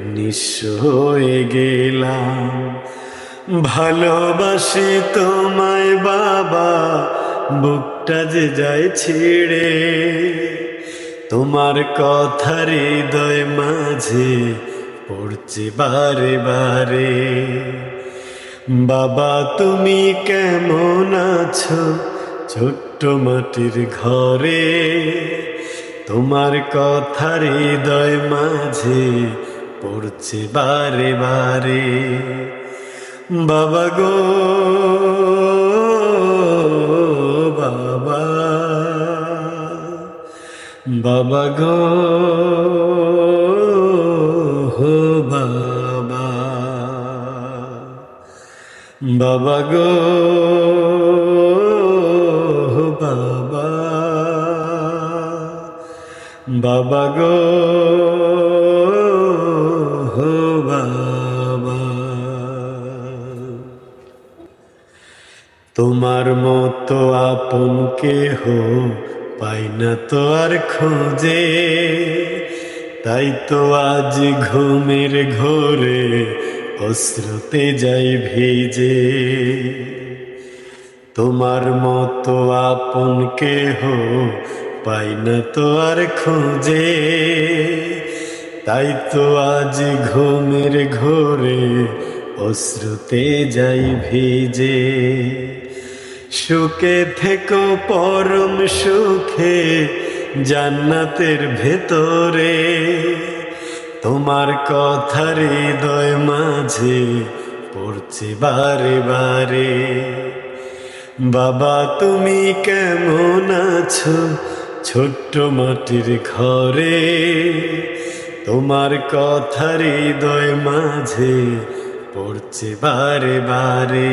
নিঃস্ব হয়ে গেলাম। ভালোবাসি তোমায় বাবা, বুকটা যে যায় ছিড়ে। তোমার কথা হৃদয় মাঝে পড়ছে বারে বারে। বাবা, তুমি কেমন আছো ছোট্ট মাটির ঘরে? তোমার কথা হৃদয় মাঝে পড়ছে বারে বারে। বাবা গো বাবা। বাবা গো বাবা। বাবা গো বাবা। বাবা গো। তোমার মতো আপন কেহ পাই না তো আর খোঁজে। তাই তো আজ ঘুমের ঘোরে অশ্রুতে যাই ভিজে। তোমার মতো আপন কেহ পাই না তো আর খুঁজে। তাই তো আজ ঘুমের ঘোরে অশ্রুতে যাই ভিজে। সুখে থেকো পরম সুখে, জান্নাতের ভেতরে। তোমার কথা হৃদয় মাঝে পড়ছে বারে বারে। বাবা, তুমি কেমন আছো ছোট্ট মাটির ঘরে? তোমার কথা হৃদয় মাঝে পড়ছে বারে বারে।